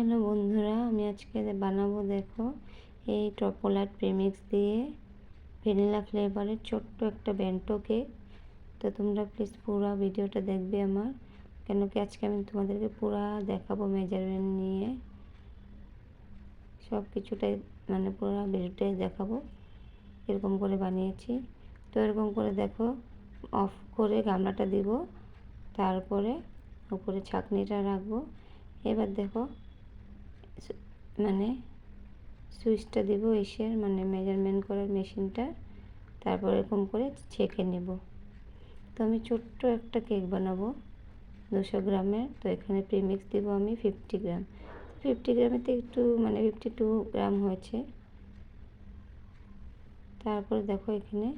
Hello বন্ধুরা, আমি আজকে বানাবো দেখো এই টপোলাট প্রেমিক্স দিয়ে ভ্যানিলা ফ্লেভারের ছোট্ট একটা ব্যান্টো কেক। তো তোমরা প্লিজ পুরো ভিডিওটা দেখবে আমার। কেন কি আজকে আমি তোমাদেরকে পুরো দেখাবো মেজারমেন্ট নিয়ে। সব কিছুটাই মানে পুরো ভিডিওটাই দেখাবো। এরকম করে বানিয়েছি। তো এরকম করে দেখো অফ করে গামলাটা দিব। তারপরে উপরে ছাকনিটা রাখব। এবার দেখো মানে সুইচটা দিব এসের মানে মেজারমেন্ট করার মেশিনটা, তারপর এরকম করে ছেঁকে নেব। তো আমি ছোট্ট একটা কেক বানাবো, দুশো গ্রামের। তো এখানে প্রিমিক্স দিব আমি ফিফটি গ্রাম ফিফটি গ্রামেতে একটু মানে ফিফটি টু গ্রাম হয়েছে। তারপরে দেখো এখানে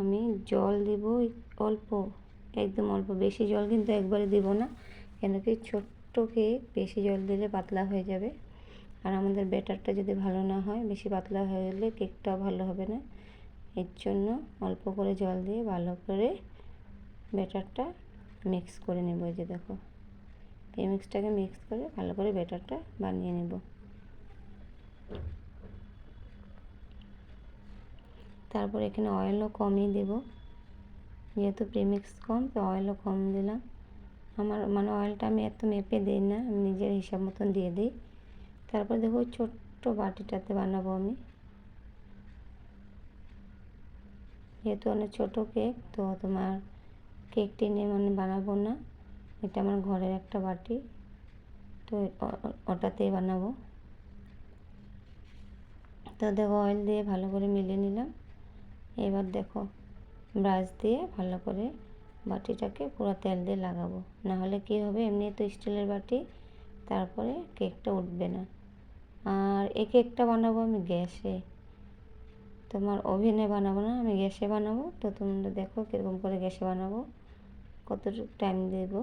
আমি জল দিব, অল্প, একদম অল্প, বেশি জল কিন্তু একবারে দিব না। কেন কি ছোট্ট কেক, বেশি জল দিলে পাতলা হয়ে যাবে। আর আমাদের ব্যাটারটা যদি ভালো না হয়, বেশি পাতলা হয়ে গেলে কেকটাও ভালো হবে না। এর জন্য অল্প করে জল দিয়ে ভালো করে ব্যাটারটা মিক্স করে নেব যে দেখো। এই মিক্সটাকে মিক্স করে ভালো করে ব্যাটারটা বানিয়ে নেব। তারপর এখানে অয়েলও কমই দেব। যেহেতু প্রিমিক্স কম, তো অয়েলও কম দিলাম। আমার মানে অয়েলটা আমি এত মেপে দিই না, আমি নিজের হিসাব মতন দিয়ে দিই। তারপর দেখো ছোট্ট বাটিটাতে বানাবো আমি। যেহেতু অনেক ছোটো কেক, তো তোমার কেক টিনে মানে বানাবো না। এটা আমার ঘরের একটা বাটি, তো ওটাতেই বানাবো। তো দেখো অয়েল দিয়ে ভালো করে মিলিয়ে নিলাম। এবার দেখো ব্রাশ দিয়ে ভালো করে বাটিটাকে পুরো তেল দিয়ে লাগাবো। না হলে কী হবে? এমনি তো স্টিলের বাটি, তারপরে কেকটা উঠবে না। আর এই কেকটা বানাবো আমি গ্যাসে। তোমার ওভেনে বানাবো না, আমি গ্যাসে বানাবো। তো তোমরা দেখো কীরকম করে গ্যাসে বানাবো, কতটুকু টাইম দেব।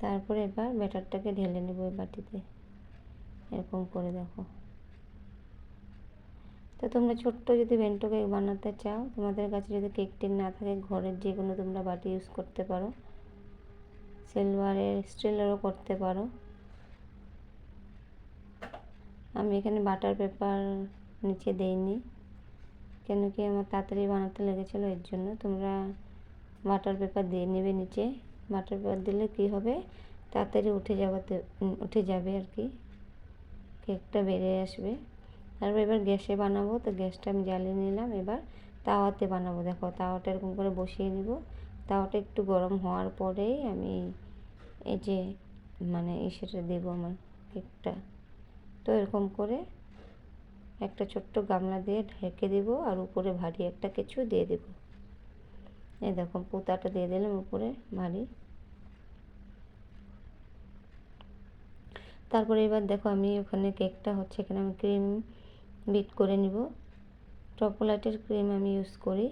তারপরে এবার ব্যাটারটাকে ঢেলে নেব ওই বাটিতে। এরকম করে দেখো। তো তোমরা ছোট্ট যদি বেন্টো কেক বানাতে চাও, তোমাদের কাছে যদি কেক টিন না থাকে, ঘরের যে কোনো তোমরা বাটি ইউজ করতে পারো। সিলভারের স্টিলেরও করতে পারো। আমি এখানে বাটার পেপার নিচে দেইনি। কেন কি আমার তাড়াতাড়ি বানাতে লেগেছিলো, এর জন্য তোমরা বাটার পেপার দিয়ে নেবে নিচে। বাটার পেপার দিলে কি হবে? তাড়াতাড়ি উঠে যাওয়াতে উঠে যাবে আর কি। কেকটা বেড়ে আসবে। তারপর এবার গ্যাসে বানাবো। তো গ্যাসটা আমি জ্বালিয়ে নিলাম। এবার তাওয়াতে বানাবো। দেখো, তাওয়াটা এরকম করে বসিয়ে নিব। তাওয়াটা একটু গরম হওয়ার পরেই আমি এই যে মানে সেটা দেবো আমার কেকটা। তো এরকম করে একটা ছোট্ট গামলা দিয়ে ঢেকে দিব আর উপরে ভারী একটা কিছু দিয়ে দেব। এই দেখো, পোতাটা দিয়ে দিলাম উপরে ভারী। তারপরে এবার দেখো আমি ওখানে কেকটা হচ্ছে এখানে আমি ক্রিম বিট করে নিব। টপোলাইটের ক্রিম আমি ইউজ করি।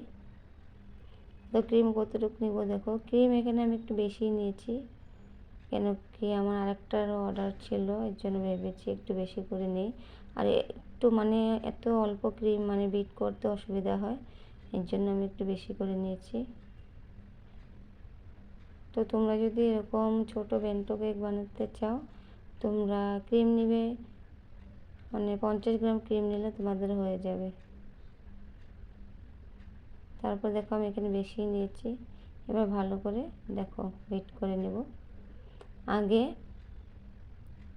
তো ক্রিম কতটুকু নিব দেখো, ক্রিম এখানে আমি একটু বেশি নিয়েছি। কেন কি আমার আরেকটার অর্ডার ছিল, এর জন্য ভেবেছি একটু বেশি করে নিই। আর একটু মানে এত অল্প ক্রিম মানে বিট করতে অসুবিধা হয়, এর জন্য আমি একটু বেশি করে নিয়েছি। তো তোমরা যদি এরকম ছোট বেন্টো কেক বানাতে চাও, তোমরা ক্রিম নিবে মানে পঞ্চাশ গ্রাম ক্রিম নিলে তোমাদের হয়ে যাবে। তারপর দেখো আমি এখানে বেশি নিয়েছি, এবার ভালো করে দেখো বিট করে নেব। আগে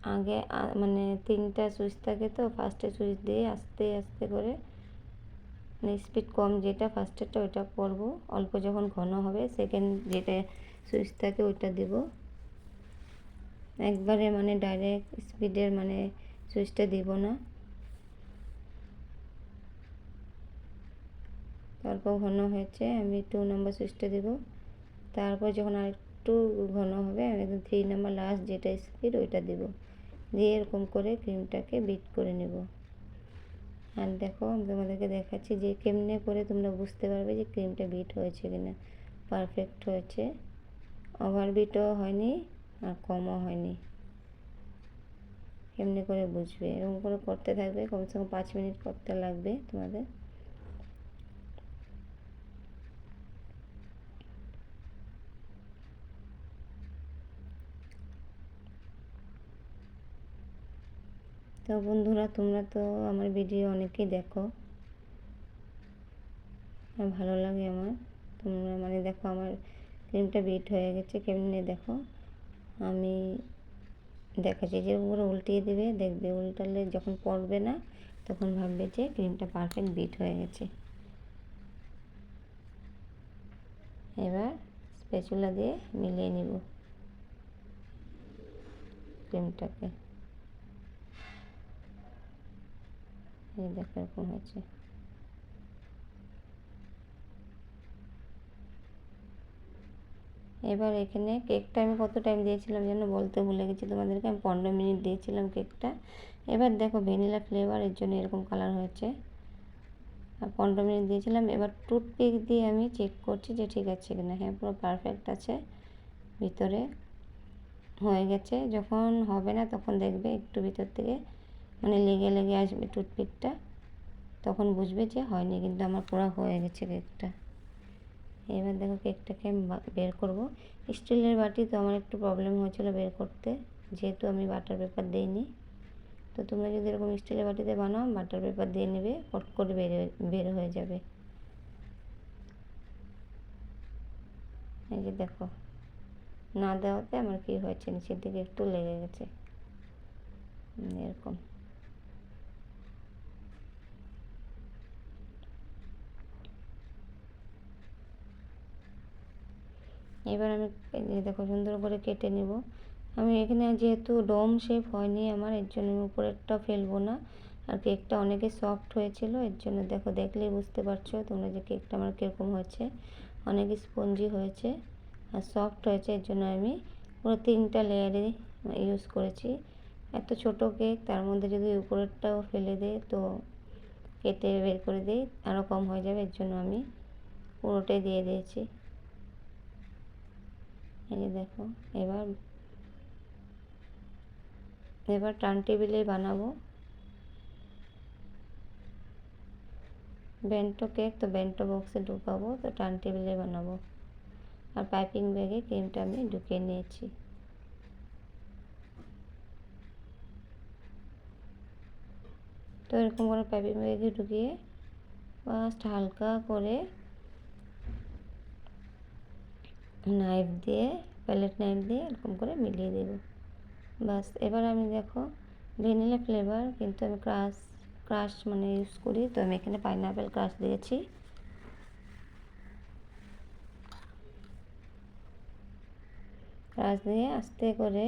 আগে মানে তিনটা সুইচ থাকে তো ফার্স্টে সুইচ দিয়ে আস্তে আস্তে করে মানে স্পিড কম যেটা ফার্স্টেরটা ওইটা করব। অল্প যখন ঘন হবে সেকেন্ড যেটা সুইচ থাকে ওইটা দেব। একবারে মানে ডাইরেক্ট স্পিডের মানে সুইচটা দিব না। তারপর ঘন হয়েছে, আমি টু নাম্বার সুইচটা দেব। তারপর যখন আর একটু ঘন হবে, আমি একদম থ্রি নাম্বার লাস্ট যেটা স্পিড ওইটা দেব। দিয়ে এরকম করে ক্রিমটাকে বিট করে নেব। আর দেখো, আমি তোমাদেরকে দেখাচ্ছি যে কেমনে করে তোমরা বুঝতে পারবে যে ক্রিমটা বিট হয়েছে কিনা। পারফেক্ট হয়েছে। ওভার বিটও হয়নি আর কমও হয়নি। কেমনি করে বুঝবে? এরকম করে করতে থাকবে, কমসে কম পাঁচ মিনিট করতে লাগবে তোমাদের। তো বন্ধুরা, তোমরা তো আমার ভিডিও অনেকেই দেখো। ভালো লাগে আমার। তোমরা মানে দেখো আমার ক্রিমটা বিট হয়ে গেছে, কেমনি দেখো? আমি দেখাচ্ছি যে পুরো উল্টিয়ে দেবে, দেখবে উল্টালে যখন পড়বে না, তখন ভাববে যে ক্রিমটা পারফেক্ট বিট হয়ে গেছে। এবার স্পেচুলা দিয়ে মিলিয়ে নিব। ক্রিমটাকে এই দেখো এরকম হয়েছে। এবার এখানে কেকটা আমি কত টাইম দিয়েছিলাম যেন বলতে ভুলে গেছি, তোমাদেরকে আমি পনেরো মিনিট দিয়েছিলাম কেকটা এবার দেখো ভ্যানিলা ফ্লেভার এর জন্য এরকম কালার হয়েছে। আর পনেরো মিনিট দিয়েছিলাম, এবার টুথপিক দিয়ে আমি চেক করছি যে ঠিক আছে কিনা। হ্যাঁ পুরো পারফেক্ট আছে, ভিতরে হয়ে গেছে। যখন হবে না তখন দেখবে একটু ভিতর থেকে মানে লেগে লেগে আসবে টুথপিকটা তখন বুঝবে যে হয়নি কিন্তু আমার পুরো হয়ে গেছে কেকটা এবার দেখো কেকটাকে বের করব। স্টিলের বাটি তো আমার একটু প্রবলেম হয়েছিল বের করতে, যেহেতু আমি বাটার পেপার দিইনি। তো তোমরা যদি এরকম স্টিলের বাটিতে বানাও বাটার পেপার দিয়ে নেবে, পট করে বের বের হয়ে যাবে। এই যে দেখো, না দেওয়াতে আমার কি হয়েছে, নিচের দিকে একটু লেগে গেছে। এরকম। এবার আমি দেখো সুন্দর করে কেটে নেব। আমি এখানে যেহেতু ডোম শেপ হয়নি আমার, এর জন্য আমি উপরেরটা ফেলব না। আর কেকটা অনেকে সফট হয়েছিল, এর জন্য দেখো দেখলেই বুঝতে পারছ তোমরা যে কেকটা আমার কীরকম হয়েছে। অনেক স্পঞ্জি হয়েছে আর সফট হয়েছে, এর জন্য আমি পুরো তিনটা লেয়ারে ইউজ করেছি। এত ছোট কেক, তার মধ্যে যদি উপরেরটাও ফেলে দেয় তো কেটে বের করে দিই আরও কম হয়ে যাবে, এর জন্য আমি পুরোটাই দিয়ে দিয়েছি। এই দেখো, এবার এবার টার্ন টেবিলে বানাবো। বেন্টো কেক তো বেন্টো বক্সে ঢুকাবো, তো টার্ন টেবিলে বানাবো। আর পাইপিং ব্যাগে ক্রিমটা আমি ঢুকিয়ে নিয়েছি। তো এরকম করে পাইপিং ব্যাগে ঢুকিয়ে ফার্স্ট হালকা করে নাইফ দিয়ে প্যালেট নাইফ দিয়ে এরকম করে মিলিয়ে দেব। বাস এবার আমি দেখো ভ্যানিলা ফ্লেভার কিন্তু আমি ক্রাশ ক্রাশ মানে ইউজ করি, তো আমি এখানে পাইনাপেল ক্রাশ দিয়েছি। ক্রাশ দিয়ে আস্তে করে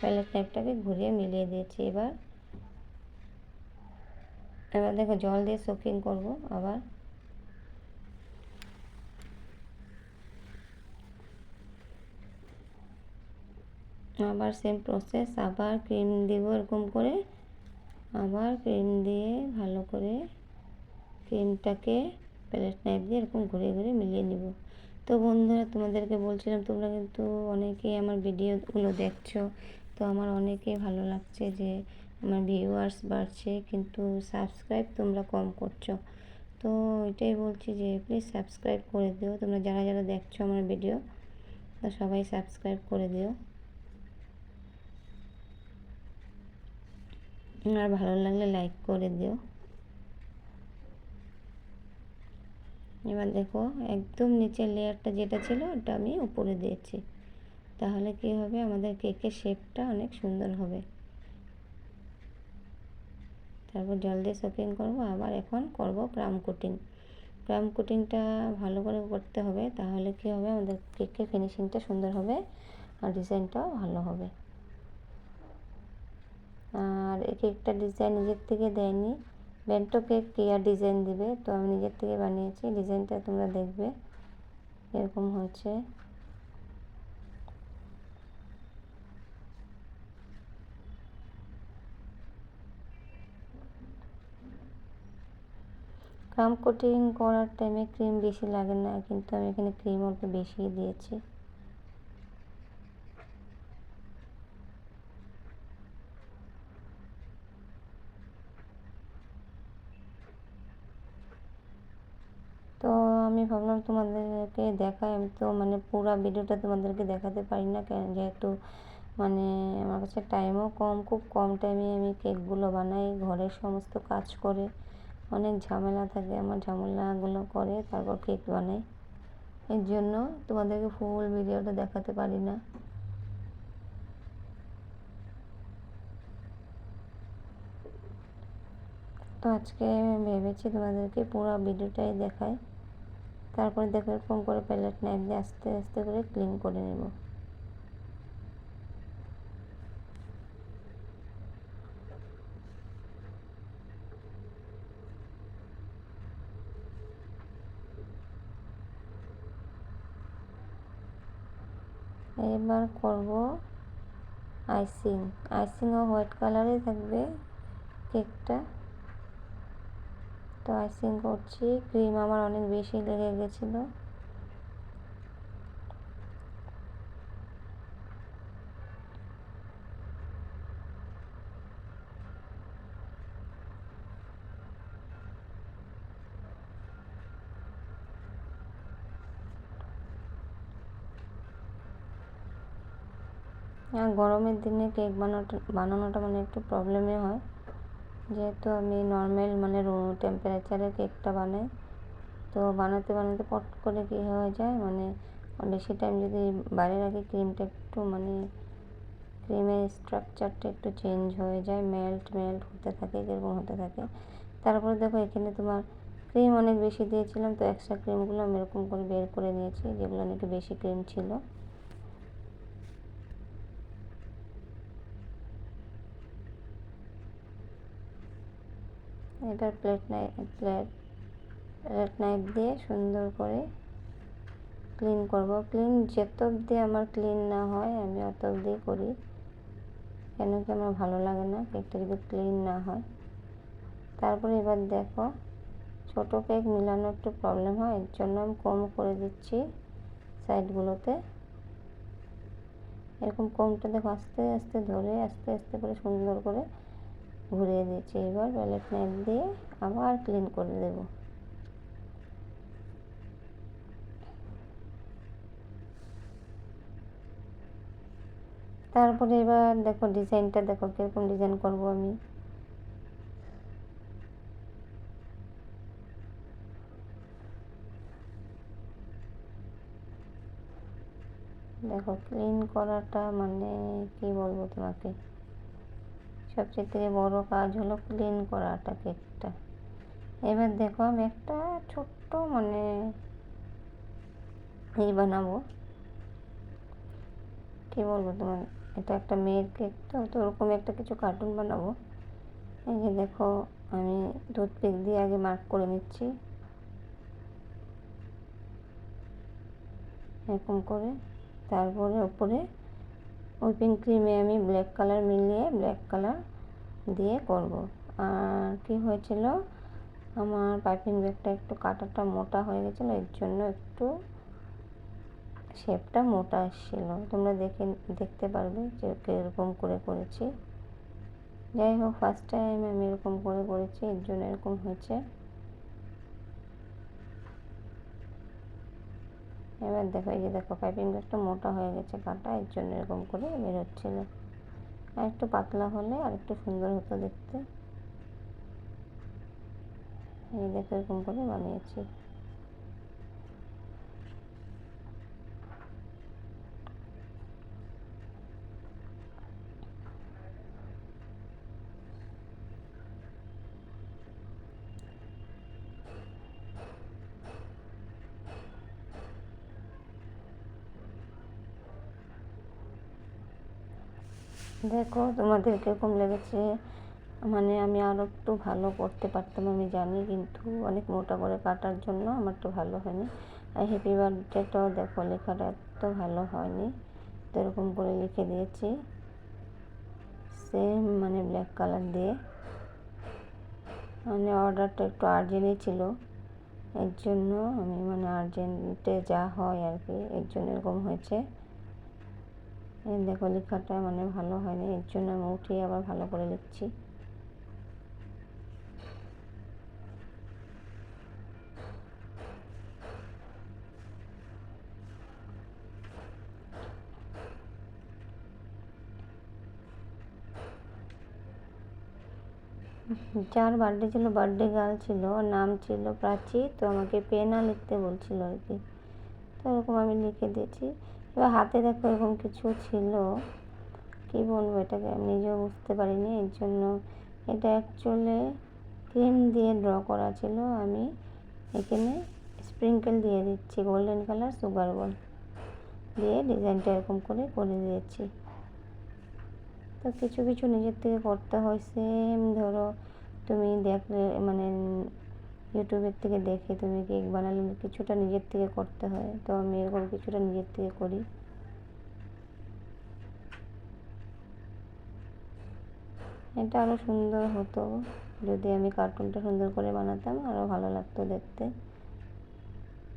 প্যালেট নাইফটাকে ঘুরিয়ে মিলিয়ে দিয়েছি এবার। এবার দেখো জল দিয়ে সোকিং করব আবার। আবার সেম প্রসেস আবার ক্রিম দেব এরকম করে, আবার ক্রিম দিয়ে ভালো করে ক্রিমটাকে প্লেট নাইফ দিয়ে এরকম ঘুরে ঘুরে মিলিয়ে নিব। তো বন্ধুরা, তোমাদেরকে বলছিলাম, তোমরা কিন্তু অনেকেই আমার ভিডিওগুলো দেখছ, তো আমার অনেকেই ভালো লাগছে যে আমার ভিউয়ার্স বাড়ছে, কিন্তু সাবস্ক্রাইব তোমরা কম করছ। তো এটাই বলছি যে প্লিজ সাবস্ক্রাইব করে দিও। তোমরা যারা যারা দেখছ আমার ভিডিও তো সবাই সাবস্ক্রাইব করে দিও। আর ভালো লাগলে লাইক করে দিও। এবার দেখো, একদম নিচের লেয়ারটা যেটা ছিল, ওটা আমি উপরে দিয়েছি। তাহলে কি হবে? আমাদের কেকের শেপটা অনেক সুন্দর হবে। তারপর জল দিয়ে সোকিং করব, আবার এখন করব ক্রাম কোটিং ক্রাম কোটিংটা ভালো করে করতে হবে, তাহলে কি হবে? আমাদের কেকের ফিনিশিংটা সুন্দর হবে, আর ডিজাইনটাও ভালো হবে। আর এক একটা ডিজাইন নিজের থেকে দেয়নি। বেন্টো কেক কেয়ার ডিজাইন দিবে, তো আমি নিজের থেকে বানিয়েছি। ডিজাইনটা তোমরা দেখবে, এরকম হচ্ছে ক্রাম কোটিং করার টাইমে ক্রিম বেশি লাগে না, কিন্তু আমি এখানে ক্রিম অল্প বেশি দিয়েছি তো আমি ভাবলাম তোমাদেরকে দেখাই আমি তো মানে পুরো ভিডিওটা তোমাদেরকে দেখাতে পারি না কেন? যেহেতু মানে আমার কাছে টাইমও কম, খুব কম টাইমে আমি কেকগুলো বানাই, ঘরের সমস্ত কাজ করে, অনেক ঝামেলা থাকে, আমার ঝামেলাগুলো করে, তারপর কেক বানাই। এর জন্য তোমাদেরকে ফুল ভিডিওটা দেখাতে পারি না। তো আজকে ভেবেছি তোমাদেরকে পুরো ভিডিওটাই দেখাই। তারপরে দেখো এরকম করে প্যালেট নাইফ দিয়ে আস্তে আস্তে করে ক্লিন করে নেব। এবার করব আইসিং আইসিংও হোয়াইট কালারে থাকবে কেকটা তো আইসিং করছি। ক্রিম আমার অনেক বেশি লেগে গেছিল। আর গরমের দিনে কেক বানানোটা বানানোটা মানে একটু প্রবলেমে হয়। যেহেতু আমি নর্মাল মানে রুম টেম্পারেচারে কেকটা বানাই, তো বানাতে বানাতে পট করে কী হয়ে যায়? মানে বেশি টাইম যদি বাইরে রাখি ক্রিমটা একটু মানে ক্রিমের স্ট্রাকচারটা একটু চেঞ্জ হয়ে যায় মেল্ট মেল্ট হতে থাকে এরকম হতে থাকে। তারপরে দেখো এখানে তোমার ক্রিম অনেক বেশি দিয়েছিলাম, তো এক্সট্রা ক্রিমগুলো আমি এরকম করে বের করে নিয়েছি, যেগুলো নাকি বেশি ক্রিম ছিল। এবার plate knife plate plate knife দিয়ে সুন্দর করে ক্লিন করব। ক্লিন যত অবধি আমার ক্লিন না হয়, আমি অত অবধি করি। কেন কি আমার ভালো লাগে না কেকটা যদি ক্লিন না হয়। তারপরে এবার দেখো, ছোটো কেক মিলানো একটু প্রবলেম হয়, এর জন্য আমি কম করে দিচ্ছি সাইডগুলোতে এরকম কমটা দেখো আস্তে আস্তে ধরে, আস্তে আস্তে করে সুন্দর করে ঘুরিয়ে দিচ্ছি। এবার প্যালেট নাইফ দিয়ে আবার ক্লিন করে দেব। তারপরে এবার দেখো ডিজাইনটা দেখো কীরকম ডিজাইন করব আমি। দেখো ক্লিন করাটা মানে কি বলব তোমাকে? সবচেয়ে থেকে বড় কাজ হলো ক্লিন করাটা কেকটা এবার দেখো আমি একটা ছোট্ট মানে এই বানাবো। কী বলব তোমার এটা একটা মেয়ের কেক তো তো ওরকম একটা কিছু কার্টুন বানাবো। এই যে দেখো, আমি দুধ টুথপিক দিয়ে আগে মার্ক করে নিচ্ছি। এরকম করে, তারপরে ওপরে হুইপিং ক্রিমে আমি ব্ল্যাক কালার মিলিয়ে ব্ল্যাক কালার দিয়ে করব। আর কি হয়েছিল? আমার পাইপিং ব্যাগটা একটু কাটাটা মোটা হয়ে গেছিল, এর জন্য একটু শেপটা মোটা এসেছিল তোমরা দেখে, দেখতে পারবে যে কীরকম করে করেছি। যাই হোক ফার্স্ট টাইম আমি এরকম করে করেছি, এর জন্য এরকম হয়েছে। এবার দেখো এই যে দেখো পাইপিং একটু মোটা হয়ে গেছে কাটা, এর জন্য এরকম করে বেরোচ্ছিলো। আর একটু পাতলা হলে আর একটু সুন্দর হতো দেখতে। এই দেখো এরকম করে বানিয়েছি। দেখো তোমাদের কীরকম লেগেছে মানে আমি আরও একটু ভালো করতে পারতাম, আমি জানি, কিন্তু অনেক মোটা করে কাটার জন্য আমার তো ভালো হয়নি। আর হ্যাপি বার্থডেটাও দেখো, লেখাটা এত ভালো হয়নি, তো এরকম করে লিখে দিয়েছি। সেম মানে ব্ল্যাক কালার দিয়ে। মানে অর্ডারটা একটু আর্জেন্টই ছিল। এর জন্য আমি মানে আর্জেন্টে যা হয় আর কি, এর জন্য এরকম হয়েছে। দেখো লেখাটা মানে ভালো হয়নি, এর জন্য আমি উঠে আবার ভালো করে লিখছি। যার বার্থডে ছিল বার্থডে গার্ল ছিল নাম ছিল প্রাচী তো আমাকে পেনা লিখতে বলছিল আর কি। তো এরকম আমি লিখে দিয়েছি। এবার হাতে দেখো এরকম কিছু ছিল। কী বলব এটাকে? আমি নিজেও বুঝতে পারিনি। এর জন্য এটা অ্যাকচুয়ালি ক্রিম দিয়ে ড্র করা ছিল। আমি এখানে স্প্রিঙ্কেল দিয়ে দিচ্ছি। গোল্ডেন কালার সুগার বল দিয়ে ডিজাইনটা এরকম করে করে দিয়েছি। তো কিছু কিছু নিজের থেকে করতে হয়। সেম ধরো, তুমি দেখলে মানে ইউটিউবের থেকে দেখে তুমি কেক বানালে কিছুটা নিজের থেকে করতে হয়। তো আমি এরকম কিছুটা নিজের থেকে করি। এটা আরও সুন্দর হতো। যদি আমি কার্টুনটা সুন্দর করে বানাতাম আরও ভালো লাগতো দেখতে।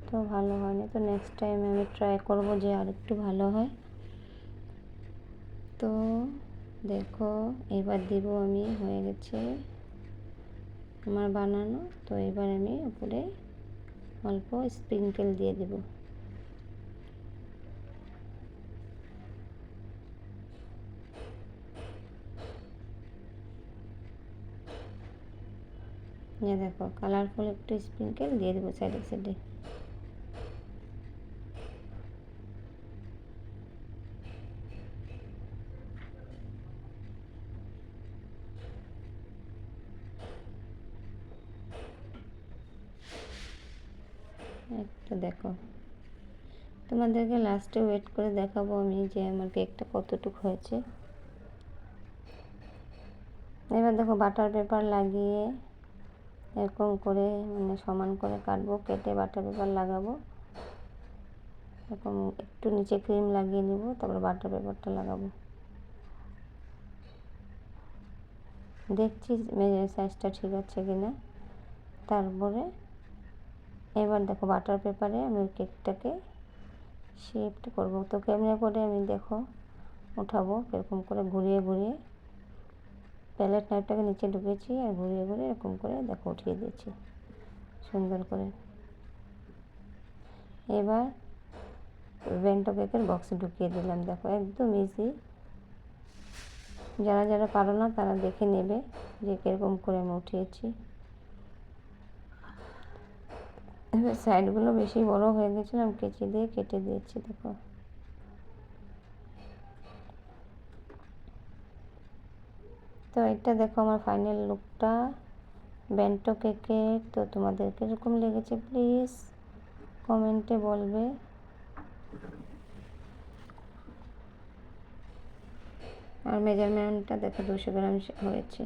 তো ভালো হয়নি। তো নেক্সট টাইম আমি ট্রাই করব যে আর একটু ভালো হয়। তো দেখো, এবার দিব আমি, হয়ে গেছে। আমার বানানো, তো এবার আমি উপরে অল্প স্প্রিঙ্কেল দিয়ে দেব। দেখো কালারফুল একটু স্প্রিঙ্কেল দিয়ে দেবো সাইডে সাইডে একটা দেখো। তোমাদেরকে লাস্টে ওয়েট করে দেখাবো আমি যে আমার কেকটা কতটুকু হয়েছে। এবার দেখো বাটার পেপার লাগিয়ে এরকম করে মানে সমান করে কাটবো, কেটে বাটার পেপার লাগাবো। এরকম একটু নিচে ক্রিম লাগিয়ে নিব, তারপর বাটার পেপারটা লাগাবো। দেখছি সাইজটা ঠিক আছে কিনা। তারপরে এবার দেখো বাটার পেপারে আমি কেকটাকে শেপটা করব। তো কেমনে করে আমি দেখো উঠাবো এরকম করে ঘুরিয়ে ঘুরিয়ে। প্যালেট নাইফটাকে নিচে ঢুকেছি আর ঘুরিয়ে ঘুরিয়ে এরকম করে দেখো উঠিয়ে দিয়েছি। সুন্দর করে। এবার বেন্টো কেকের বক্সে ঢুকিয়ে দিলাম। দেখো একদম ইজি যারা যারা পারো না তারা দেখে নেবে যে কীরকম করে আমি উঠিয়েছি এবার সাইডগুলো বেশি বড় হয়ে গেছিল আমি কেচি দিয়ে কেটে দিয়েছি, দেখো। তো এটা দেখো আমার ফাইনাল লুকটা ব্যান্টো কেকে তো তোমাদের কীরকম লেগেছে প্লিজ কমেন্টে বলবে। আর মেজারমেন্টটা দেখো দুশো গ্রাম হয়েছে।